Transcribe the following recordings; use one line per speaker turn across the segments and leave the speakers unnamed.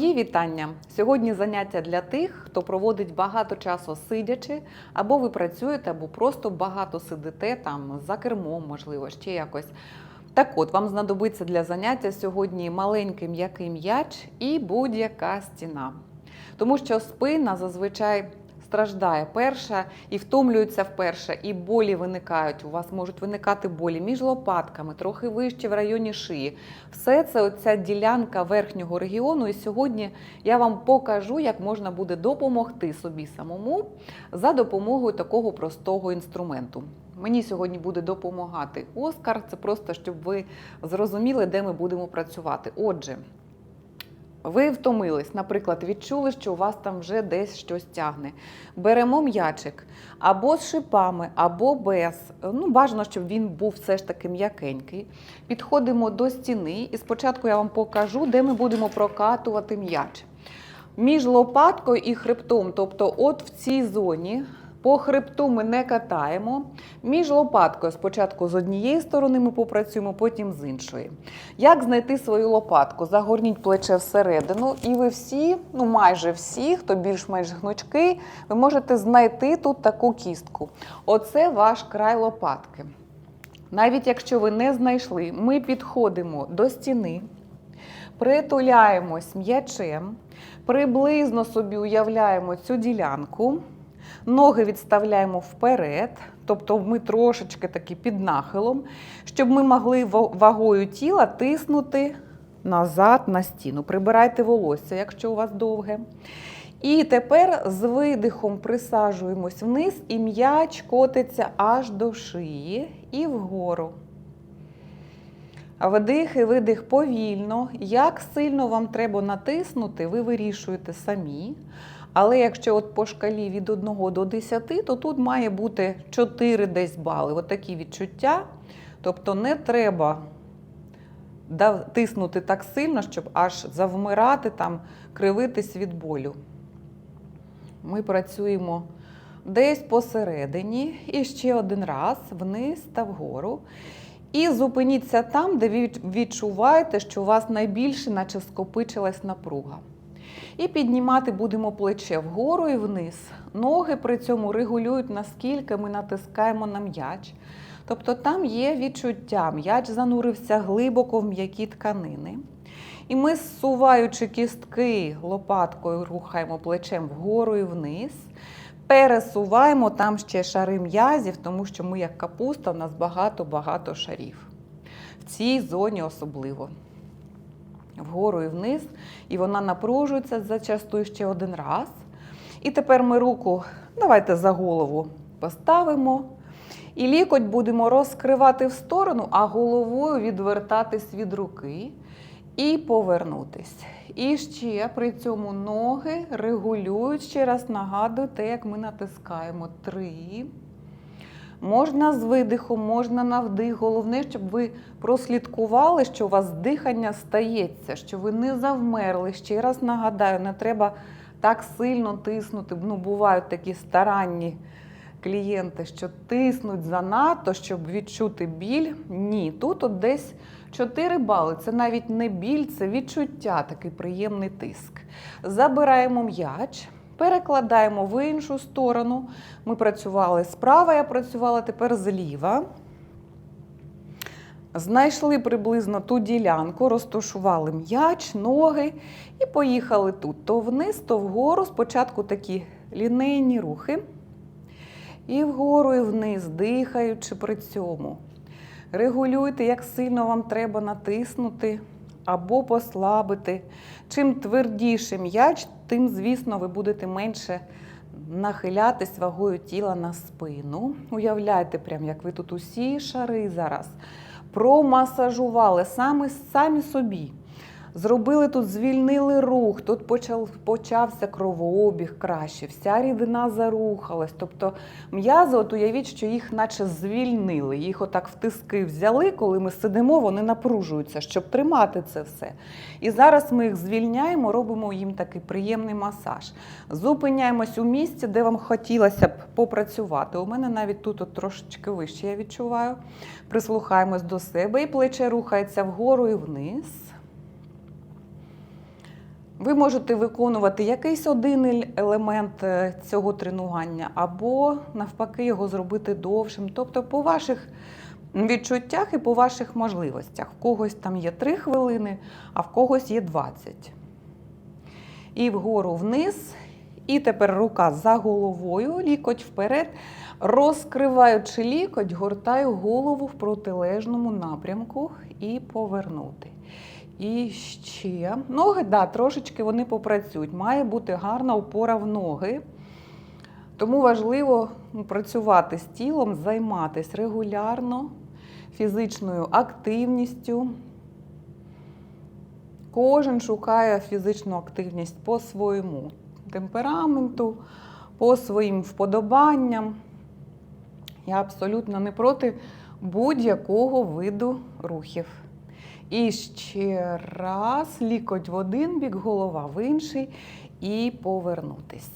Мої вітання. Сьогодні заняття для тих, хто проводить багато часу сидячи, або ви працюєте, або просто багато сидите там за кермом, можливо, ще якось. Так от, вам знадобиться для заняття сьогодні маленький м'який м'яч і будь-яка стіна. Тому що спина зазвичай страждає перша і втомлюється вперше, і болі виникають. У вас можуть виникати болі між лопатками, трохи вище в районі шиї. Все це оця ділянка верхнього регіону. І сьогодні я вам покажу, як можна буде допомогти собі самому за допомогою такого простого інструменту. Мені сьогодні буде допомагати Оскар. Це просто щоб ви зрозуміли, де ми будемо працювати. Отже. Ви втомились, наприклад, відчули, що у вас там вже десь щось тягне. Беремо м'ячик або з шипами, або без. Ну, бажано, щоб він був все ж таки м'якенький. Підходимо до стіни, і спочатку я вам покажу, де ми будемо прокатувати м'яч. Між лопаткою і хребтом, тобто, от в цій зоні. По хребту ми не катаємо. Між лопаткою спочатку з однієї сторони ми попрацюємо, потім з іншої. Як знайти свою лопатку? Загорніть плече всередину, і ви всі, ну майже всі, хто більш-менш гнучкий, ви можете знайти тут таку кістку. Оце ваш край лопатки. Навіть якщо ви не знайшли, ми підходимо до стіни, притуляємось м'ячем, приблизно собі уявляємо цю ділянку. Ноги відставляємо вперед, тобто ми трошечки таки під нахилом, щоб ми могли вагою тіла тиснути назад на стіну. Прибирайте волосся, якщо у вас довге. І тепер з видихом присаджуємось вниз, і м'яч котиться аж до шиї і вгору. Вдих і видих повільно. Як сильно вам треба натиснути, ви вирішуєте самі. Але якщо от по шкалі від 1 до 10, то тут має бути 4 десь бали. От відчуття. Тобто не треба тиснути так сильно, щоб аж завмирати, там, кривитись від болю. Ми працюємо десь посередині і ще один раз вниз та вгору. І зупиніться там, де ви відчуваєте, що у вас найбільше, наче скопичилась напруга. І піднімати будемо плече вгору і вниз. Ноги при цьому регулюють, наскільки ми натискаємо на м'яч. Тобто там є відчуття, м'яч занурився глибоко в м'які тканини. І ми, зсуваючи кістки лопаткою, рухаємо плечем вгору і вниз. Пересуваємо там ще шари м'язів, тому що ми, як капуста, у нас багато-багато шарів. В цій зоні особливо вгору і вниз, і вона напружується зачастую ще один раз. І тепер ми руку, давайте за голову поставимо. І лікоть будемо розкривати в сторону, а головою відвертатись від руки і повернутись. І ще при цьому ноги регулюють, ще раз нагадую, те, як ми натискаємо. Три. Можна з видихом, можна на вдих. Головне, щоб ви прослідкували, що у вас дихання стається, що ви не завмерли. Ще раз нагадаю, не треба так сильно тиснути. Ну, бувають такі старанні клієнти, що тиснуть занадто, щоб відчути біль. Ні, тут от десь 4 бали. Це навіть не біль, це відчуття, такий приємний тиск. Забираємо м'яч. Перекладаємо в іншу сторону. Ми працювали справа, я працювала тепер зліва. Знайшли приблизно ту ділянку, розташували м'яч, ноги і поїхали тут. То вниз, то вгору. Спочатку такі лінейні рухи. І вгору, і вниз, дихаючи при цьому. Регулюйте, як сильно вам треба натиснути або послабити. Чим твердіше м'яч, тим, звісно, ви будете менше нахилятись вагою тіла на спину. Уявляйте, прям, як ви тут усі шари зараз промасажували саме самі собі. Зробили тут, звільнили рух, тут почав, почався кровообіг краще, вся рідина зарухалась. Тобто м'язи, от уявіть, що їх наче звільнили, їх отак в тиски взяли, коли ми сидимо, вони напружуються, щоб тримати це все. І зараз ми їх звільняємо, робимо їм такий приємний масаж. Зупиняємось у місці, де вам хотілося б попрацювати. У мене навіть тут от трошечки вище я відчуваю. Прислухаємось до себе, і плече рухається вгору і вниз. Ви можете виконувати якийсь один елемент е, цього тренування, або навпаки його зробити довшим. Тобто по ваших відчуттях і по ваших можливостях. В когось там є 3 хвилини, а в когось є 20. І вгору вниз. І тепер рука за головою, лікоть вперед. Розкриваючи лікоть, гортаю голову в протилежному напрямку і повернути. І ще ноги, да, трошечки вони попрацюють. Має бути гарна опора в ноги. Тому важливо ну, працювати з тілом, займатися регулярно фізичною активністю. Кожен шукає фізичну активність по своєму темпераменту, по своїм вподобанням. Я абсолютно не проти будь-якого виду рухів. І ще раз лікоть в один бік, голова в інший, і повернутись.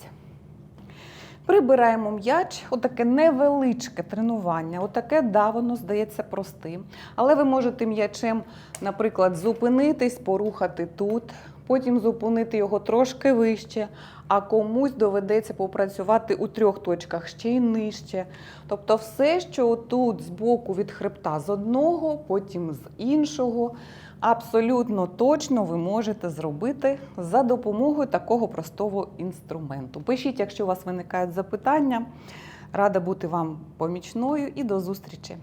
Прибираємо м'яч, отаке невеличке тренування. Отаке, да, воно здається простим. Але ви можете м'ячем, наприклад, зупинитись, порухати тут, потім зупинити його трошки вище, а комусь доведеться попрацювати у трьох точках ще й нижче. Тобто, все, що тут збоку від хребта з одного, потім з іншого, абсолютно точно ви можете зробити за допомогою такого простого інструменту. Пишіть, якщо у вас виникають запитання. Рада бути вам помічною і до зустрічі!